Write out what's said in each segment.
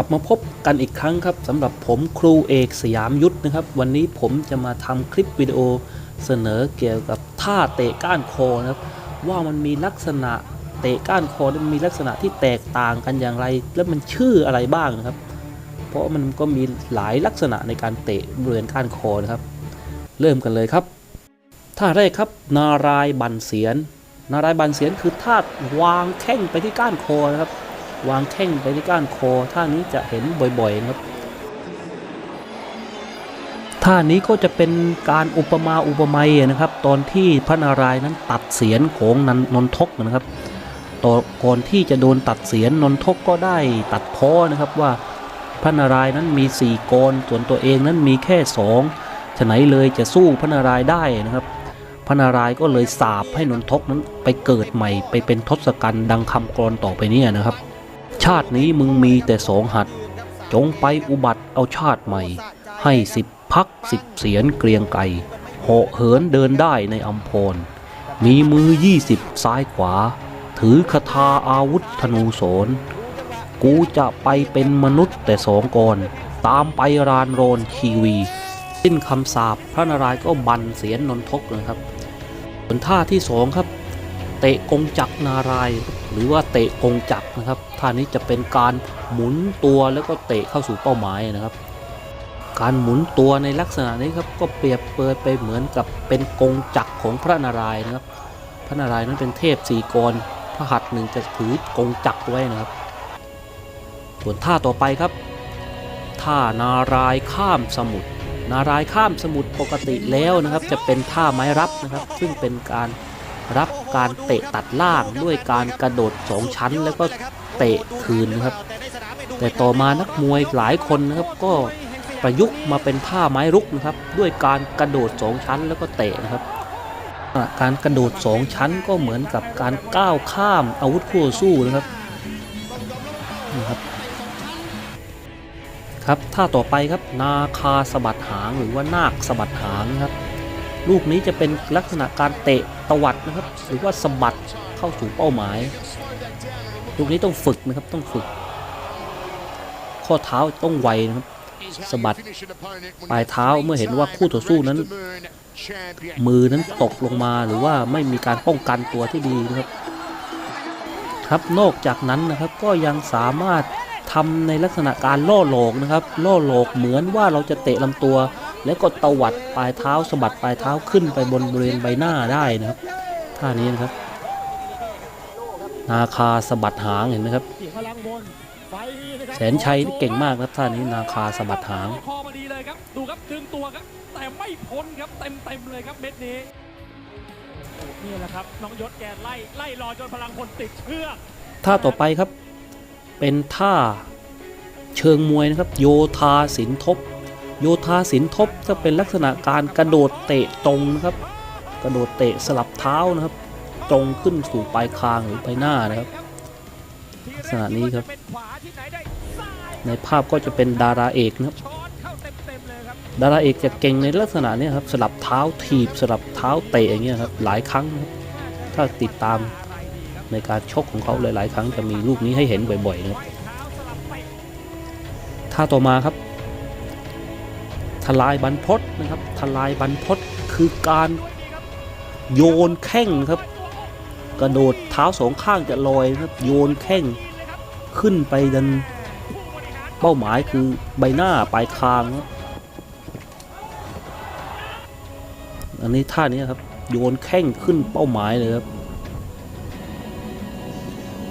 ลับมาพบกันอีกครั้งครับสำหรับผมครูเอกสยามยุทธนะครับ วันนี้ผมจะมาทำคลิปวิดีโอเสนอเกี่ยวกับท่าเตะก้านคอนะครับว่ามันมีลักษณะเตะก้านคอนั้นมีลักษณะที่แตกต่างกันอย่างไร และมันชื่ออะไรบ้างนะครับ เพราะมันก็มีหลายลักษณะในการเตะบริเวณก้านคอนะครับ เริ่มกันเลยครับท่าแรกครับ นารายบันเสียน นารายบันเสียนคือท่าวางแข้งไปที่ก้านคอนะครับ วางแข้งไปที่ก้านคอท่านี้จะเห็นบ่อยๆนะครับท่านี้ก็จะเป็นการอุปมาอุปไมยนะครับ ตอนที่พระนารายณ์นั้นตัดเสียนของนันนนทกนะครับต่อก่อนที่จะโดนตัดเสียนนนทกก็ได้ตัดพ้อนะครับว่าพระนารายณ์นั้นมีสี่กรส่วนตัวเองนั้นมีแค่สองฉะไหนเลยจะสู้พระนารายณ์ได้นะครับ พระนารายณ์ก็เลยสาบให้นนทกนั้นไปเกิดใหม่ไปเป็นทศกัณฐ์ดังคำกรต่อไปนี่นะครับ ชาตินี้มึงมีแต่สองหัด จงไปอุบัติเอาชาติใหม่ ให้สิบพักสิบเสียนเกรียงไกรเหาะเหินเดินได้ในอัมพร มีมือยี่สิบซ้ายขวา ถือคาถาอาวุธธนูโสน กูจะไปเป็นมนุษย์แต่สองกรตามไปรานโรนชีวี สิ้นคำสาปพระนารายณ์ก็บันเสียนนนทกนะครับส่วนท่าที่สองครับ เตะกงจักรนาราย หรือว่าเตะกงจักรนะครับท่านี้จะเป็นการหมุนตัวแล้วก็เตะเข้าสู่เป้าหมายนะครับ การหมุนตัวในลักษณะนี้ครับก็เปรียบเปรยไปเหมือนกับเป็นกงจักรของพระนารายณ์นะครับ พระนารายณ์นั้นเป็นเทพสี่กรพระหัตถ์หนึ่งจะถือกงจักรไว้นะครับ ส่วนท่าต่อไปครับท่านารายข้ามสมุทรนารายข้ามสมุทรปกติแล้วนะครับ จะเป็นท่าไม้รับนะครับ ซึ่งเป็นการ รับการเตะตัดล่างด้วยการกระโดดสองชั้นแล้วก็เตะคืนนะครับ แต่ต่อมานักมวยหลายคนนะครับก็ประยุกต์มาเป็นท่าไม้รุกนะครับ ด้วยการกระโดดสองชั้นแล้วก็เตะนะครับอะการกระโดดสองชั้นก็เหมือนกับการก้าวข้ามอาวุธคู่สู้นะครับนี่ครับครับท่าต่อไปครับนาคาสะบัดหางหรือว่านาคสะบัดหางนะครับ ลูกนี้จะเป็นลักษณะการเตะ ตวัดนะครับ หรือว่าสะบัดเข้าสู่เป้าหมายลูกนี้ต้องฝึกนะครับต้องฝึก ข้อเท้าต้องไวนะครับสะบัดปลายเท้าเมื่อเห็นว่าคู่ต่อสู้นั้น มือนั้นตกลงมาหรือว่าไม่มีการป้องกันตัวที่ดีนะครับ ครับนอกจากนั้นนะครับก็ยังสามารถทำในลักษณะการล่อหลอกนะครับ ล่อหลอกเหมือนว่าเราจะเตะลำตัว แล้วก็ตวัดปลายเท้าสะบัดปลายเท้าขึ้นไปบนบริเวณใบหน้าได้นะครับท่านี้นะครับ นาคาสะบัดหางเห็นไหมครับเสียงพลังบนไฟนี้นะครับแสนชัยนี่เก่งมากนะครับท่านี้นาคาสะบัดหางคอมาดีเลยครับดูครับดึงตัวครับแต่ไม่พ้นครับเต็มเต็มๆเลยครับเม็ดนี้โอ้นี่แหละครับน้องยศแกไล่ไล่รอจนพลังพลติดเชือกท่าต่อไปครับเป็นท่าเชิงมวยนะครับ โยธาสินทบ โยธาสินทบก็เป็นลักษณะการกระโดดเตะตรงนะครับ กระโดดเตะสลับเท้านะครับ ตรงขึ้นสู่ปลายคางหรือใบหน้านะครับลักษณะนี้ครับ ในภาพก็จะเป็นดาราเอกนะครับ ดาราเอกจะเก่งในลักษณะนี้ครับสลับเท้าถีบสลับเท้าเตะอย่างเงี้ยครับหลายครั้งถ้าติดตามในการชกของเขาหลาย ๆ ครั้งจะมีลูกนี้ให้เห็นบ่อยๆนะครับท่าต่อมาครับ ทลายบรรพตนะครับทลายบรรพตคือการโยนแข้งครับ กระโดดเท้าสองข้างจะลอยครับโยนแข้งขึ้นไปดันเป้าหมายคือใบหน้าปลายคางครับอันนี้ท่านี้ครับโยนแข้งขึ้นเป้าหมายเลยครับ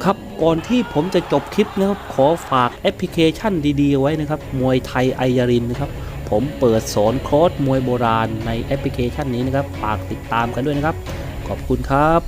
ครับก่อนที่ผมจะจบคลิปนะครับขอฝากแอปพลิเคชันดีๆไว้นะครับ มวยไทยไอยารินนะครับ ผมเปิดสอนคอร์สมวยโบราณในแอปพลิเคชันนี้นะครับฝากติดตามกันด้วยนะครับ ขอบคุณครับ